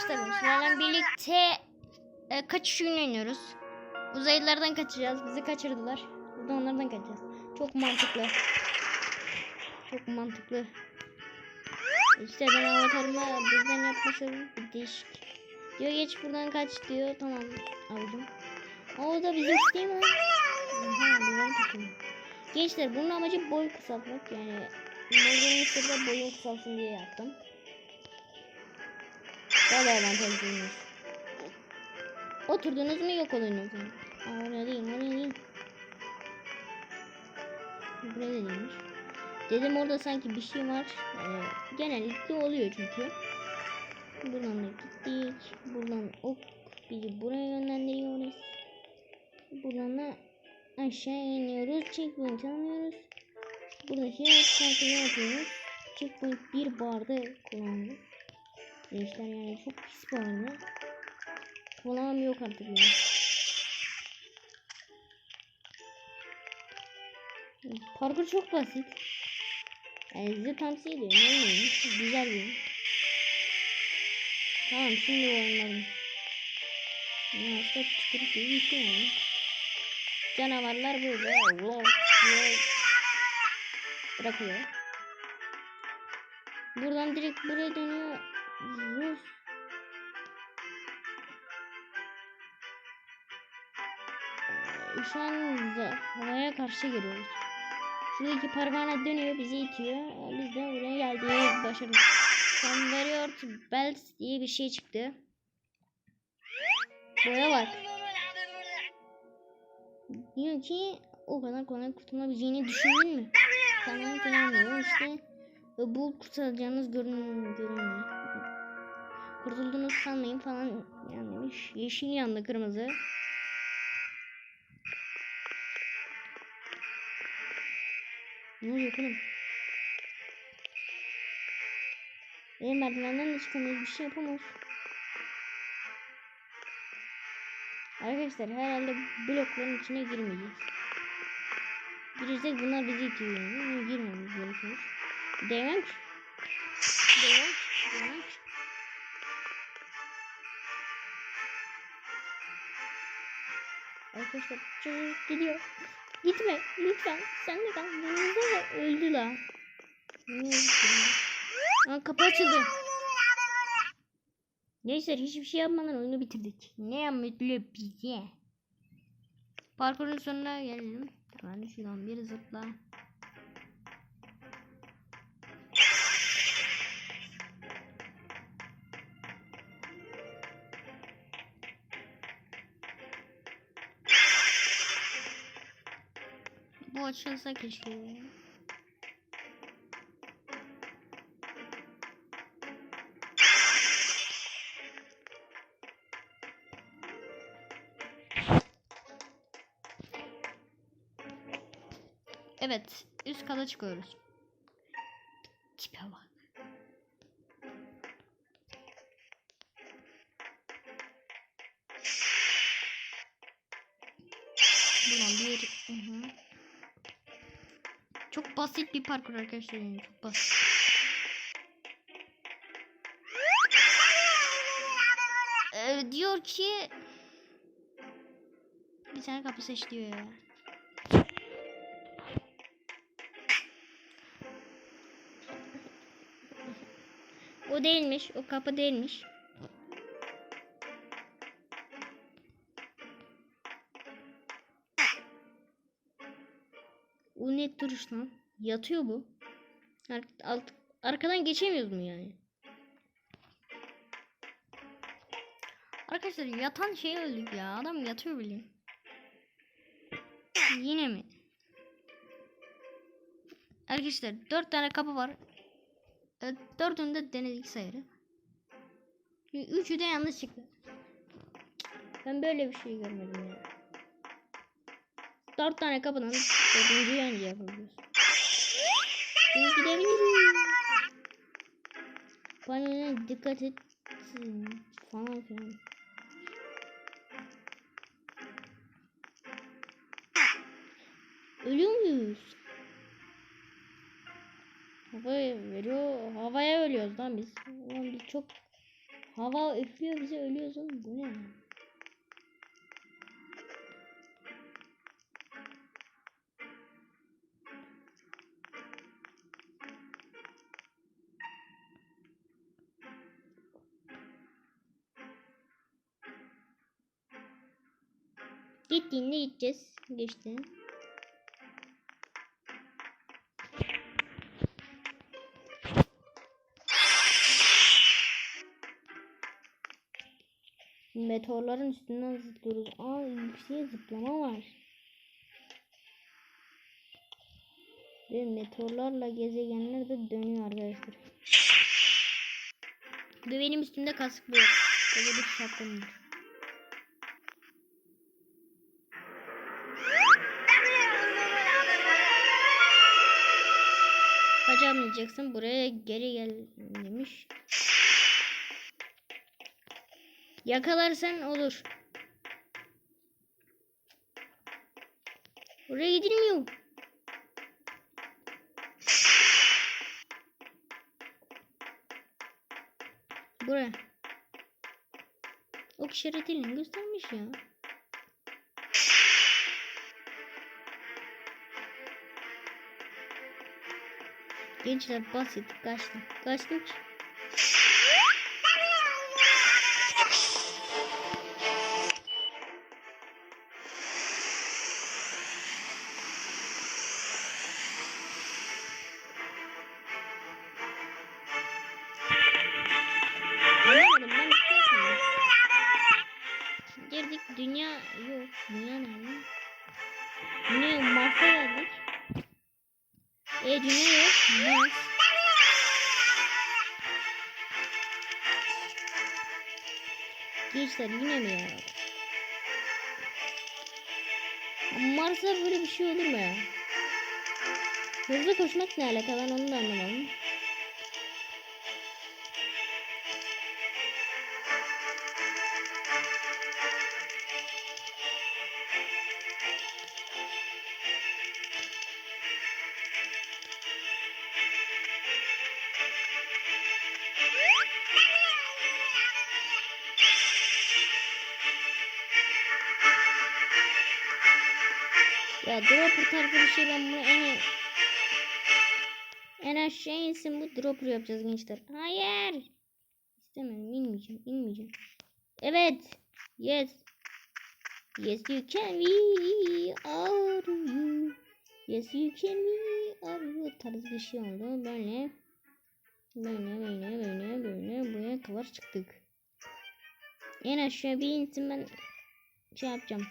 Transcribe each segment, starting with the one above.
sizlerle birlikte e, kaçış oyunu oynuyoruz. Uzaylılardan kaçacağız. Bizi kaçırdılar. De onlardan kaçacağız. Çok mantıklı. Çok mantıklı. İşte ben avatarıma bizden yapması bir değişik. Diyor geç buradan kaç diyor. Tamam. Ama o da bizim değil mi? Aha. Gençler bunun amacı boy kısaltmak yani. Mezunun sırada boyun kısalsın diye yaptım. Da avantajlıymış. Oturdunuz mu yok olun o zaman. Aa, oraya değil oraya değil. Buraya değilmiş. Dedim orada sanki bir şey var. Ee, genellikle oluyor çünkü. Buradan da gittik. Buradan ok bizi buraya yönlendiriyoruz. Buradan da aşağı iniyoruz. Checkpoint alıyoruz. Burada şey takip yapıyoruz. Checkpoint bir barda kullanıyoruz. Gençler yani çok pis bir oyun. Kolam yok artık benim. Parkur çok basit. Yani size tavsiye ediyorum. Oynayın. Güzel bir oyun. Tamam şimdi oynadım. Ya işte tükürük gibi bir şey yani. Canavarlar burada. Wow. Bırakıyor. Buradan direkt buraya dönüyor. Rus. Ee, Şu an havaya karşı geliyoruz. Şuradaki parmağına dönüyor bizi itiyor. Ee, Biz de buraya geldik. Başardık. Convert Belts diye bir şey çıktı. Buraya bak. Diyor ki o kadar kolay kurtulabileceğini düşündün mü? Falan diyor işte. Ve bu kurtaracağınız görün görünmüyor. Kurtulduğunuz sanmayın falan yani demiş. Yeşil yandı kırmızı. Ne oluyor oğlum? E merdivenden de çıkamıyoruz. Bir şey yapamıyoruz. Arkadaşlar herhalde blokların içine girmeyeceğiz. Girsek bunlar bizi itiyor. Yani. Girmemiz gerekiyor. Ki. Değmem ki. Arkadaşlar çocuk gidiyor. Gitme lütfen. Sen de kal. Yanımızda da öldü la. Ne oldu? Aa, kapı açıldı. Neyse hiçbir şey yapmadan oyunu bitirdik. Ne mutlu bize. Parkurun sonuna gelelim. Hemen şuradan bir zıpla. Açılsa keşke. Evet, üst kata çıkıyoruz. Tipe bak. Buradan bir... Basit bir parkur arkadaşlar yani çok basit. Ee, diyor ki bir tane kapı seç diyor ya. O değilmiş. O kapı değilmiş. O net duruş lan. Yatıyor bu. Ar alt arkadan geçemiyoruz mu yani? Arkadaşlar yatan şey öldük ya. Adam yatıyor bilin. Yine mi? Arkadaşlar dört tane kapı var. E, dördünü de denedik sayarı. Üçü de yanlış çıktı. Ben böyle bir şey görmedim ya. Dört tane kapıdan dördüncü yanıcı yapabiliyoruz. Biz gidebiliriz. Bana dikkat et. Falan filan. Ölüyor muyuz? Havaya veriyor. Havaya ölüyoruz lan biz. Ulan biz çok Hava üflüyor bize ölüyoruz oğlum. Bu ne? Gittiğinde gideceğiz. Geçti. Meteorların üstünden zıplıyoruz. Aa yükseğe zıplama var. Ve meteorlarla gezegenler de dönüyor arkadaşlar. Ve benim üstümde kasklı yok. Böyle bir şapkam var. Kaçamayacaksın. Buraya geri gel demiş. Yakalarsan olur. Buraya gidilmiyor. Buraya. Ok işaretiyle göstermiş ya. Отлична да посет, кашни, кашнич. Gençler yine mi ya? Mars'a böyle bir şey olur mu ya? Hızlı koşmak ne alaka ben onu da anlamadım. Dropper tarzı bir şey ben bunu en en aşağı insin bu dropper yapacağız gençler. Hayır. İstemedim inmeyeceğim inmeyeceğim. Evet. Yes. Yes you can we are you. Yes you can we are you tarzı bir şey oldu. Böyle. Böyle böyle böyle böyle buraya kadar çıktık. En aşağı bir insin ben şey yapacağım.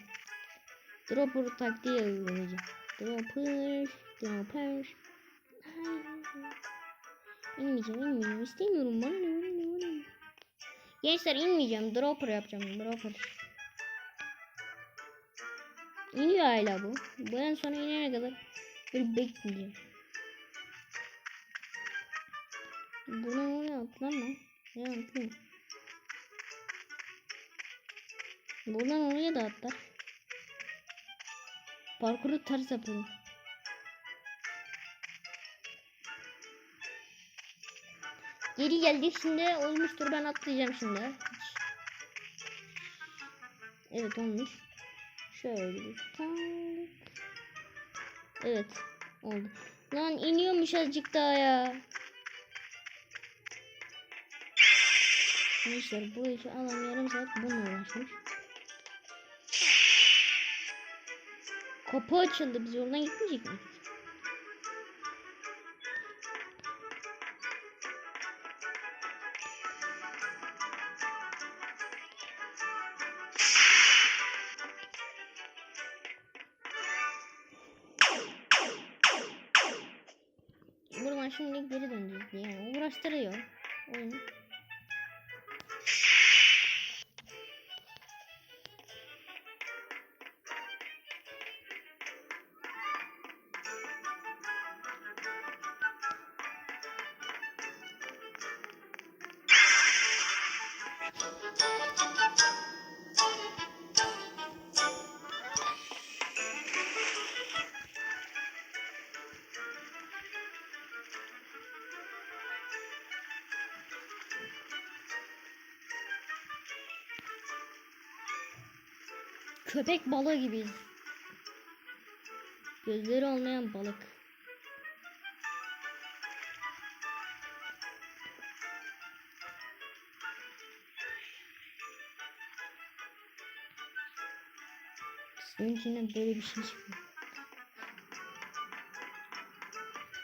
Dropper taktiği uygulayacağım. Dropper, dropper. Hayır. İnmeyeceğim, inmeyeceğim. İstemiyorum bana ne, bana ne, bana ne. Gençler inmeyeceğim. Dropper yapacağım. Dropper. İniyor hala bu. Bu en sona inene kadar böyle bekleyeceğim. Bunu oraya atlamam. Ya atlayayım. Buradan oraya da atlar. Parkuru ters yapalım. Geri geldik şimdi olmuştur ben atlayacağım şimdi. Evet olmuş. Şöyle tak. Evet oldu. Lan iniyormuş azıcık daha ya. Arkadaşlar bu işi alan yarım saat bununla uğraşmış. Kapı açıldı. Biz oradan gitmeyecek mi? Buradan şimdi geri döneceğiz diye. Yani uğraştırıyor. Oyun. Köpek balığı gibiyiz. Gözleri olmayan balık. Suyun içinden böyle bir şey çıkıyor.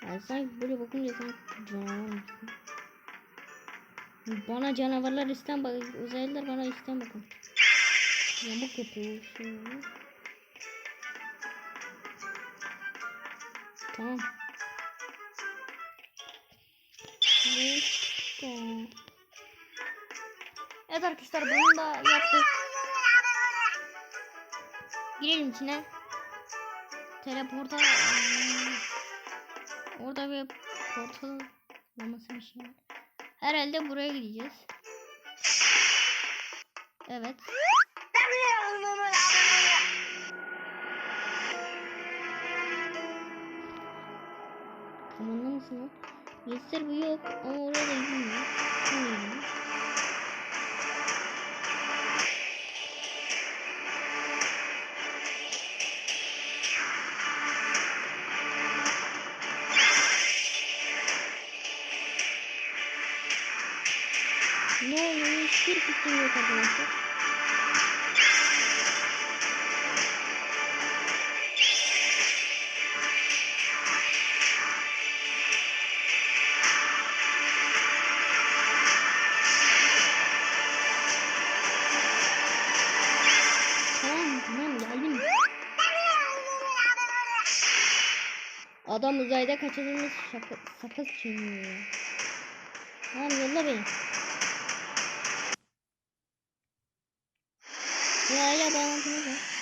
Yani sanki böyle bakınca sanki canavar? Bana canavarlar isten bak uzaylılar bana isten bakın. Yamuk yapıyor. Tamam. Go. Evet arkadaşlar bunu da yaptık. Girelim içine. Teleporta Orada bir portal laması bir şey var. Herhalde buraya gideceğiz. Evet. Kamanda mısın lan? Göster bu yok ama oraya da gidilmiyor. Şöyle gidelim. Ne oluyor? Hiçbir fikrim yok arkadaşlar. Uzayda kaçırılmış şaka, sakız çiğniyor. Tamam yolla beni. Uzayla bağlantımız var.